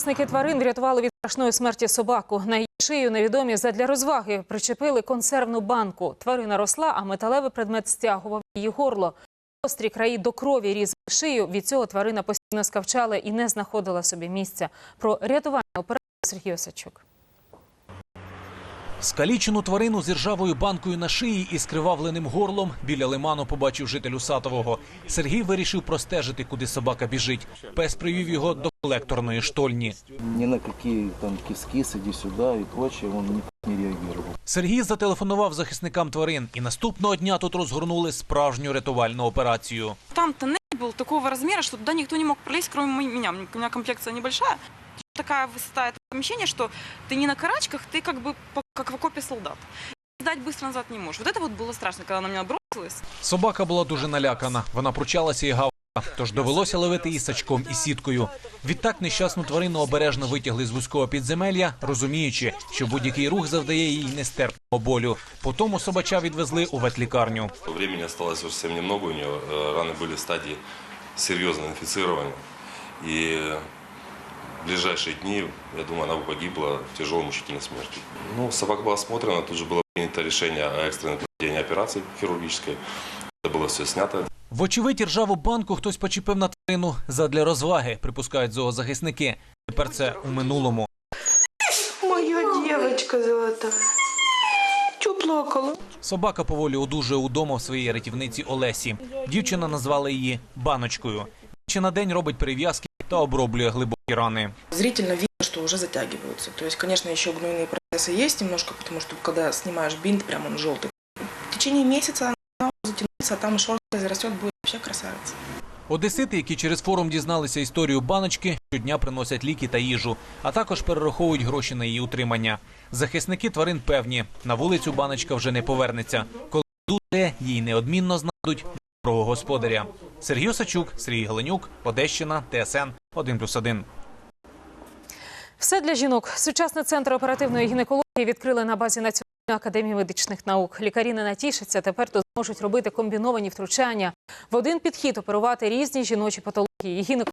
Власники тварин врятували від страшної смерті собаку. На її шию невідомі задля розваги причепили консервну банку. Тварина росла, а металевий предмет стягував її горло. Острі краї до крові різали шию. Від цього тварина постійно скавчала і не знаходила собі місця. Про рятування операцію Сергій Осадчук. Скалічену тварину з іржавою банкою на шиї і скривавленим горлом біля лиману побачив житель Усатового. Сергій вирішив простежити, куди собака біжить. Пес привів його до колекторної штольні. ни на какие там кис-кис, иди сюда и прочее, он никак не реагировал. Сергій зателефонував захисникам тварин, і наступного дня тут розгорнули справжню рятувальну операцію. Там тоннель был такого размера, что туда никто не мог пролезть, кроме м- меня. У меня комплекция небольшая Такая высота этого помещения, что ты не на карачках, ты как бы по- как в окопе солдат. Сдать быстро назад не можешь. Вот это вот было страшно, когда она на меня бросилась. Собака була дуже налякана. Вона пручалася і гавкала, тож довелося ловити її сачком і сіткою. Відтак нещасну тварину обережно витягли з вузького підземелля, розуміючи, що будь-який рух завдає їй нестерпного болю. Потім собача відвезли у ветлікарню. Времени осталось совсем немного у нее. Э, Раны были в стадии серьезного инфицирования. И в ближайшие дни, я думаю, она бы погибла в тяжелой мучительной смерти. Ну, собака была осмотрена, тут же было принято решение о экстренной проведении операции хирургической. Это было все снято. Вочевидь, ржаву банку хтось почепив на тварину задля розваги, припускають зоозахисники. Тепер це у минулому. Моя девочка золотая. Чё плакала? Собака поволі одужує удома в своїй рятівниці Олесі. Дівчина назвала її баночкою. Чи на день робить перев'язки та оброблює глибокі рани. Зрительно видно, что уже затягиваются. То есть, конечно, еще гнойные процессы есть немножко, потому что когда снимаешь бинт, прям он желтый. В течение месяца она затянется, а там шерстка зарастет, будет вообще красавица. Одесити, які через форум дізналися історію баночки, щодня приносять ліки та їжу, а також перераховують гроші на її утримання. Захисники тварин певні, на вулицю баночка вже не повернеться. Коли буде, їй неодмінно знайдуть доброго господаря. Сергій Осачук, Сергій Галенюк, Одещина, ТСН 1+,1. Все для жінок. Сучасний центр оперативної гінекології відкрили на базі Національної академії медичних наук. Лікарі не натішаться. Тепер тут зможуть робити комбіновані втручання. В один підхід оперувати різні жіночі патології. Гінекологи